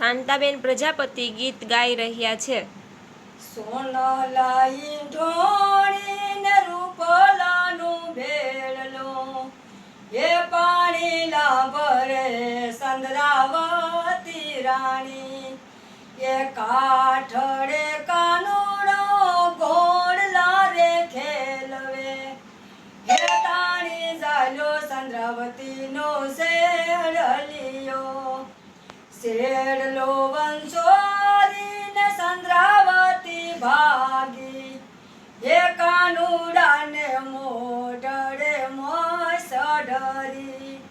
શાંતાબેન પ્રજાપતિ ગીત ગાઈ રહ્યા છે. સોનલાઈ ઢોળીને રૂપલાનું ભેળલો, એ પાણી લાભરે સંદ્રાવતી રાણી, એ કાઠડે કાનુડો ઘોડલા રે ખેલવે હે તાણી જાલો સંદ્રાવતી નો શેડલિયો શેડલો વંશોરીને સંદ્રાવતી ભાગી. એ કાનુડાને મોઢડે મોસડરી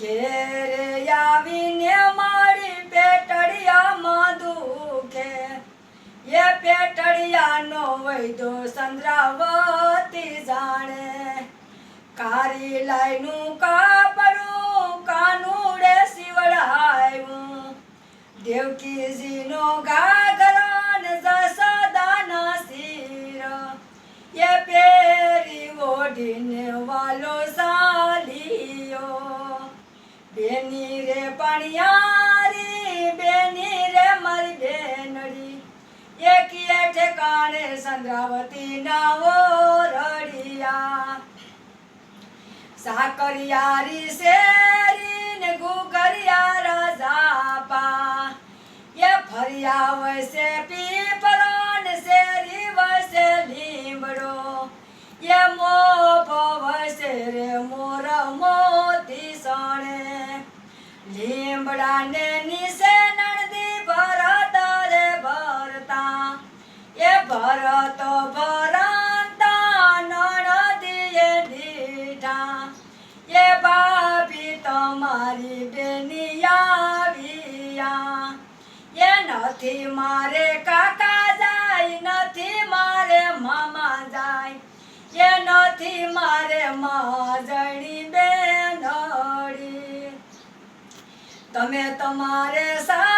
ઘેરે આવીને મારી પેટડિયામાં દુખે. એ પેટડિયાનો વૈદો સંદ્રાવતી જાણે. કારી લાઈનું કાપડું દેવકીજીનો ઘાઘરો ને જસોદાના શીર એ પેરી ઓઢીને વાલો સાલિયો બેની રે પણિયારી બેની રે મારી બેનડી એકી ઠેકાણે સંદ્રાવતી ના રડિયા સાકરિયારી શેરી વસે પીપળો ને શેરી વસે લીમડો. એ મો પવસે રે મોર મોતી સણે. લીમડા ને નીસે નણદી ભરત રે ભરતા. એ ભરત ભરતા નણદીએ દીઠા એ બાપી તમારી બેની આવ્યા નથી મારે કાકા જાય, નથી મારે મામા જાય. એ નથી મારે માજણી બેનડી તમે તમારે સાસરે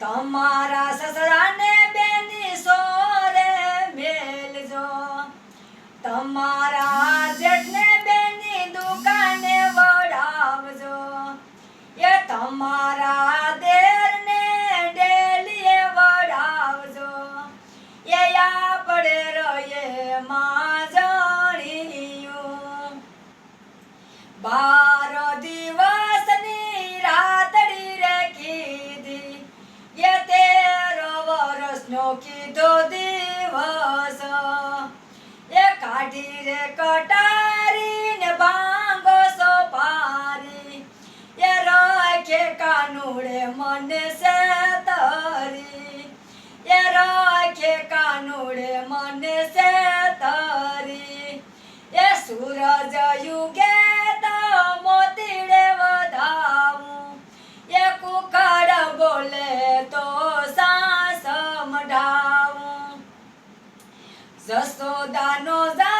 તમારા સસરાને બેની સોરે મેલજો. તમારા જેઠને બેની દુકાને વડાવજો એ તમારા દેરને ડેલીએ વડાવજો એ આપણે રહીએ માં જાણીયું. બાર વર્ષનો કીધો દિવસ. એ કાઢી રે કટારી ને બાંગો સોપારી. એ રાખે કાનુડે મને સેતરી એ રાખે કાનુડે મને સેતરી એ સૂરજ યુગે જસોદાનો જાયો